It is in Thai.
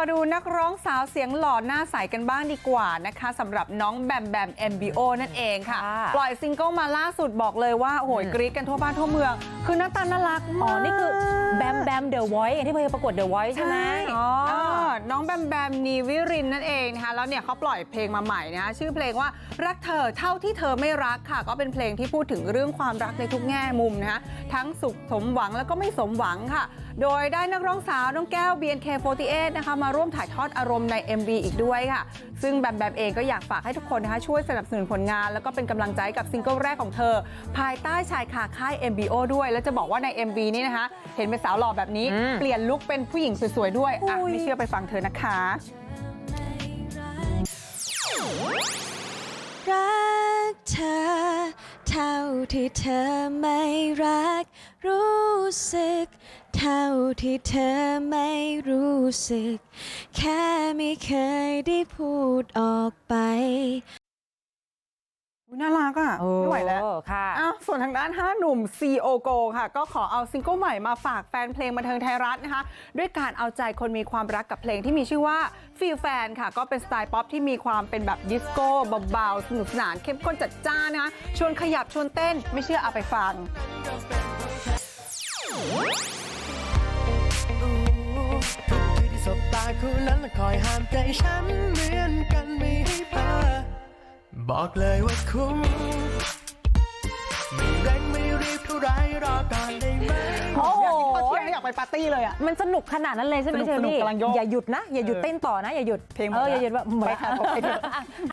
มาดูนักร้องสาวเสียงหล่อหน้าใสกันบ้างดีกว่านะคะสำหรับน้องแบมแบม MBO นั่นเองค่ะค่ะ ปล่อยซิงเกิลมาล่าสุดบอกเลยว่าโอ้โหกรี๊ดกันทั่วบ้านทั่วเมืองคือหน้าตาน่ารักมากอ๋อ นี่คือแบมแบมเดอะไวท์ที่เคยประกวดเดอะไวท์ใช่ไหมอ๋อ๋ออน้องแบมแบมนีวิรินนั่นเองนะคะแล้วเนี่ยเขาปล่อยเพลงมาใหม่นะคะชื่อเพลงว่ารักเธอเท่าที่เธอไม่รักค่ะ ก็เป็นเพลงที่พูดถึงเรื่องความรักในทุกแง่มุมนะคะทั้งสุขสมหวังแล้วก็ไม่สมหวังค่ะ โดยได้นักร้องสาวน้องแก้ว BNK48 นะคะมาร่วมถ่ายทอดอารมณ์ใน MV อีกด้วยค่ะ ซึ่งแบมแบมเองก็อยากฝากให้ทุกคนนะคะช่วยสนับสนุนผลงาน แล้วก็เป็นกำลังใจกับซิงเกิลแรกของเธอ ภายใต้ชายคาค่าย MBO ด้วยแล้วจะบอกว่าใน MV นี้นะคะ เห็นเป็นสาวหล่อแบบนี้อืมเปลี่ยนลุคเป็นผู้หญิงสวยๆด้วยอะอุ๊ยไม่เชื่อไปฟังเธอนะคะรักเธอเท่าที่เธอไม่รัก รู้สึก เท่าที่เธอไม่รู้สึก แค่ไม่เคยได้พูดออกไปอุ๊ยน่ารักอะไม่ไหวแล้วเออค่ะอ้าว ส่วนทางด้าน 5 หนุ่ม CEO Go ค่ะ ก็ขอเอาซิงเกิลใหม่มาฝากแฟนเพลงบันเทิงไทยรัฐนะคะ ด้วยการเอาใจคนมีความรักกับเพลงที่มีชื่อว่าฟีลแฟนค่ะ ก็เป็นสไตล์ป๊อปที่มีความเป็นแบบดิสโก้เบาๆสนุกสนานเข้มข้นจัดจ้านนะคะ ชวนขยับชวนเต้นไม่เชื่อเอาไปฟังสบตาคู่นั้นคอยห้ามใจฉันเหมือนกันไม่ให้พ้อบอกเลยว่าคุ้ม ไม่เร่งไม่รีบเท่าไรรอก่อนได้ไหม โอ้โห อยากกินข้าวเที่ยงอยากไปปาร์ตี้เลยอะ มันสนุกขนาดนั้นเลยใช่ไหมสนุกเชอสนุกรี่กำลังโยกอย่าหยุดนะ อย่าหยุดเออเต้นต่อนะ อย่าหยุดเพลงหมดเออแล้วอย่าหยุดว่าหมดไปแล้วค่ะผมไปเถอะ